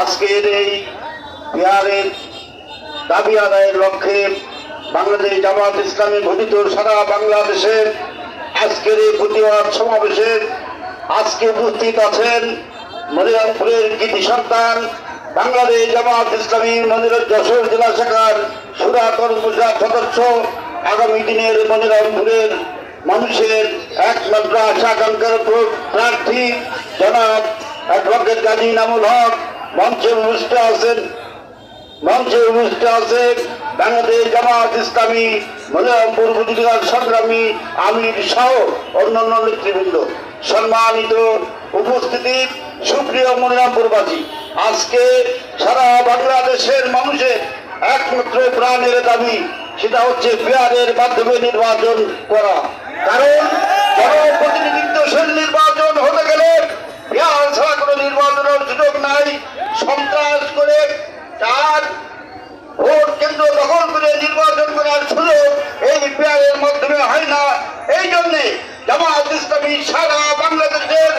আজকের এই বিহারের দাবি আদায়ের লক্ষ্যে বাংলাদেশ জামাত ইসলামী ঘটিত সারা বাংলাদেশের আজকের এই প্রতিবাদ সমাবেশে আজকে উপস্থিত আছেন মনিরামপুরের কৃতি সন্তান বাংলাদেশ জামাত ইসলামী মনির যশোর জেলা শাখার সুরা কর্মসূচা সদস্য। আগামী দিনের মনিরামপুরের মানুষের একমাত্র আশা আকাঙ্ক্ষার প্রার্থী জনাব অ্যাডভোকেট গাজী নামুল হক, মঞ্চে উপস্থিত আছেন, মঞ্চে উপস্থিত আছেন বাংলাদেশ জামাত ইসলামী উপজেলার সংগ্রামী আমির সহ অন্যান্য নেতৃবৃন্দ। সম্মানিত উপস্থিতি, সুপ্রিয় মনিরামপুরবাসী আজকে সারা বাংলাদেশের মানুষের একমাত্র প্রাণের দাবি, সেটা হচ্ছে বিহারের মাধ্যমে নির্বাচন করা। কারণ ভোট কেন্দ্র দখল নির্বাচন করার সুযোগ এই বিহারের মাধ্যমে হয় না। এই জন্যে জামাত ইসলামী সারা বাংলাদেশের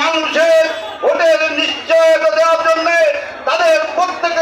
মানুষের ভোটের নিশ্চয়তা দেওয়ার জন্য তাদের প্রত্যেকের